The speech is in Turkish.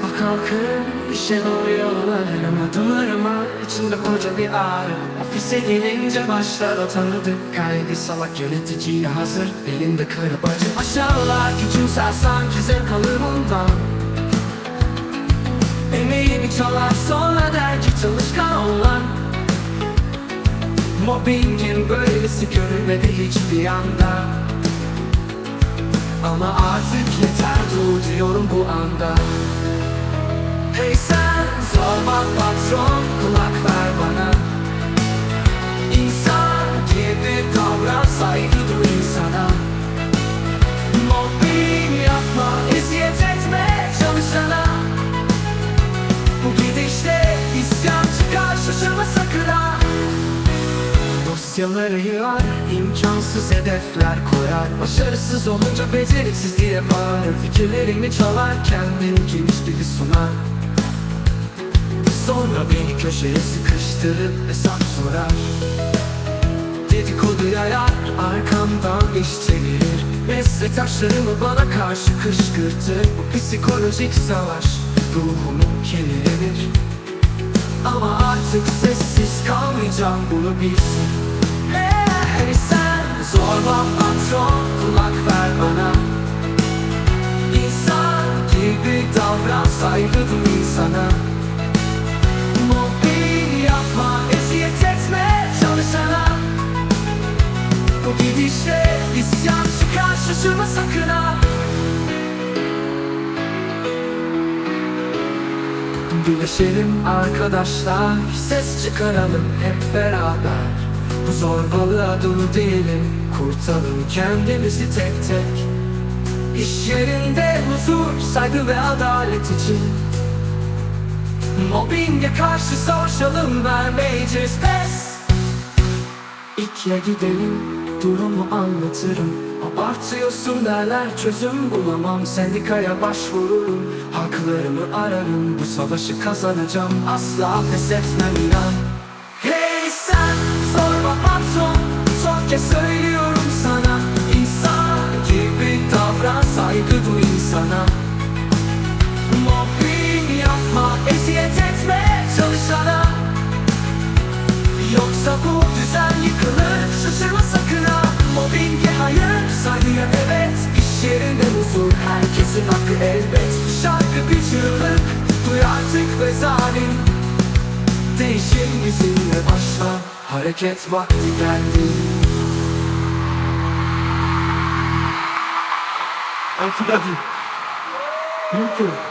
Sabah kalkıp işe doğru yollarım Adımlarıma içinde koca bir ağrı. Ofise gelince başlar o tanıdık Salak yöneticiye hazır. Elinde kırbacı Aşağılar küçümser sanki zevk alır bundan. Emeğimi çalar sonra der ki çalışkan ol lan Mobbingin böylesi görülmedi hiçbir anda. Ama artık yeter dur diyorum bu anda patron kulak ver bana. İnsan gibi davran saygı duy insana. Mobbing yapma eziyet etme çalışana. Bu gidişle isyan çıkar şaşırma sakın ha. Dosyaları yığar, imkansız hedefler koyar. Başarısız olunca beceriksiz diye bağırır. Fikirlerimi çalar, kendininkiymiş gibi sunar Sonra beni köşeye sıkıştırıp hesap sorar. Dedikodu yayar, arkamdan iş çevirir. Meslektaşlarımı bana karşı kışkırtır. Bu psikolojik savaş, ruhumu kemirir ama artık sessiz kalmayacağım bunu bilsin. Hey sen zorba patron kulak ver bana. İnsan gibi davran saygı duy insana şaşırma sakın ha. Birleşelim arkadaşlar Ses çıkaralım hep beraber. Bu zorbalığa dur diyelim Kurtalım kendimizi tek tek. İş yerinde huzur, saygı ve adalet için. Mobbinge karşı savaşalım vermeyeceğiz pes İkiye gidelim, durumu anlatırım. Abartıyorsun derler, çözüm bulamam. Sendikaya başvururum, haklarımı ararım. Bu savaşı kazanacağım, asla pes etmem inan. Hey sen, zorba patron Son kez söylüyorum sana. İnsan gibi davran, saygı duy insana. Mobbing yapma, eziyet etme çalışana. Yoksa bu yıkılır Şaşırma sakın ha. Mobbinge hayır Saygıya evet. İş yerinde huzur Herkesin hakkı elbet. Şarkı bir çığlık Duy artık ve zalim. Değişim bizimle başla Hareket vakti geldi. Antidavi. Muito.